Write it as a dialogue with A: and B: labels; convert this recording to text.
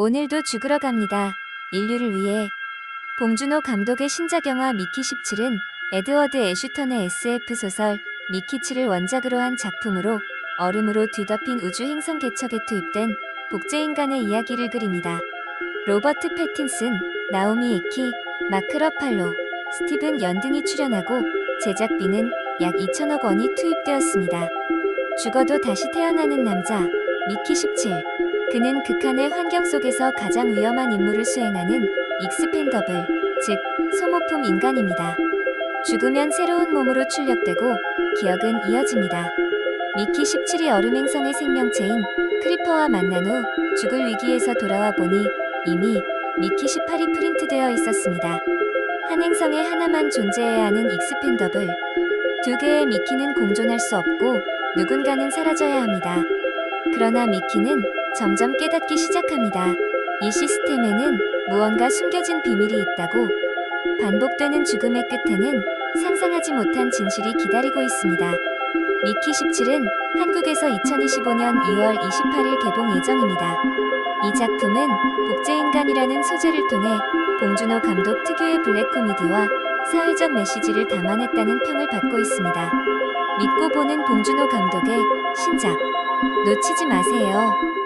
A: 오늘도 죽으러 갑니다. 인류를 위해. 봉준호 감독의 신작 영화 미키 17은 에드워드 애슈턴의 SF 소설 미키7을 원작으로 한 작품으로 얼음으로 뒤덮인 우주 행성 개척에 투입된 복제인간의 이야기를 그립니다. 로버트 패틴슨, 나오미 에키, 마크 러팔로, 스티븐 연 등이 출연하고 제작비는 약 2천억 원이 투입되었습니다. 죽어도 다시 태어나는 남자, 미키 17. 그는 극한의 환경 속에서 가장 위험한 임무를 수행하는 익스펜더블, 즉 소모품 인간입니다. 죽으면 새로운 몸으로 출력되고 기억은 이어집니다. 미키 17이 얼음 행성의 생명체인 크리퍼와 만난 후 죽을 위기에서 돌아와 보니 이미 미키 18이 프린트되어 있었습니다. 한 행성에 하나만 존재해야 하는 익스펜더블. 두 개의 미키는 공존할 수 없고 누군가는 사라져야 합니다. 그러나 미키는 점점 깨닫기 시작합니다. 이 시스템에는 무언가 숨겨진 비밀이 있다고 반복되는 죽음의 끝에는 상상하지 못한 진실이 기다리고 있습니다. 미키 17은 한국에서 2025년 2월 28일 개봉 예정입니다. 이 작품은 복제인간이라는 소재를 통해 봉준호 감독 특유의 블랙 코미디와 사회적 메시지를 담아냈다는 평을 받고 있습니다. 믿고 보는 봉준호 감독의 신작 놓치지 마세요.